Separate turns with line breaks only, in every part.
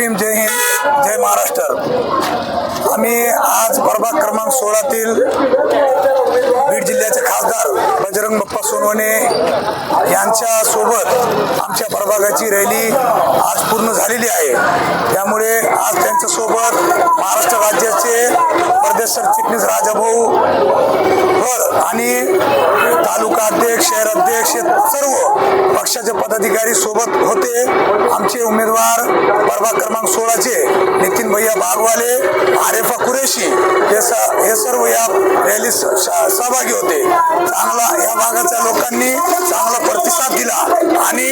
भीम जय हिंद जय महाराष्ट्र. आम्ही आज प्रभाग क्रमांक सोळातील बीड जिल्ह्याचे खासदार बजरंग बप्पा सोनवणे यांच्या सोबत आमच्या प्रभागाची रॅली आज पूर्ण झालेली आहे. त्यामुळे आज त्यांच्यासोबत महाराष्ट्र राज्याचे प्रदेश सरचिटणीस राजाभाऊ शहराध्यक्ष शहर अध्यक्ष सर्व पक्षाचे पदाधिकारी सोबत होते. आमचे उमेदवार प्रभाग क्रमांक सोळाचे नितीन भैया बागवाले आरेफा कुरेशी हे स हे सर्व या रॅलीत सहभागी होते. चांगला या भागाच्या लोकांनी चांगला प्रतिसाद दिला आणि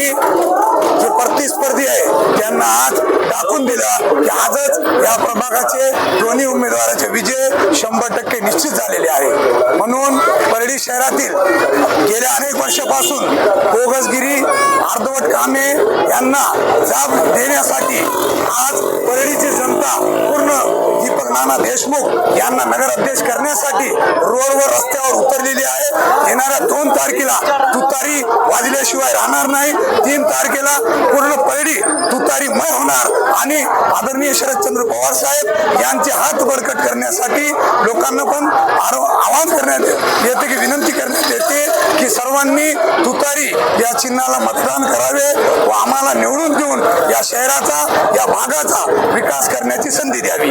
जे प्रतिस्पर्धी आहे त्यांना आज दाखवून दिलं की आजच या प्रभागाचे दोन्ही उमेदवाराचे विजय शंभर टक्के निश्चित झालेले आहे. म्हणून परळी शहरातील गेल्या अनेक वर्षापासून बोगसगिरी अर्धवट कामे यांना जाब देण्यासाठी आज परळीची जनता पूर्ण दीपक नाना देशमुख यांना नगराध्यक्ष करण्यासाठी रोडवर रस्त्यावर उतरलेली आहे. येणाऱ्या दोन तारखेला तुतारी वाजल्याशिवाय राहणार नाही. तीन तारखेला पूर्ण परळी तुतारीमय होणार आणि आदरणीय शरदचंद्र पवार साहेब यांचे हात बळकट करण्यासाठी लोकांना पण आवाहन करण्यात येते की विनंती करण्यात येते की सर्वांनी तुतारी या चिन्हाला मतदान करावे व आम्हाला निवडून देऊन या शहराचा या भागाचा विकास करण्याची संधी द्यावी.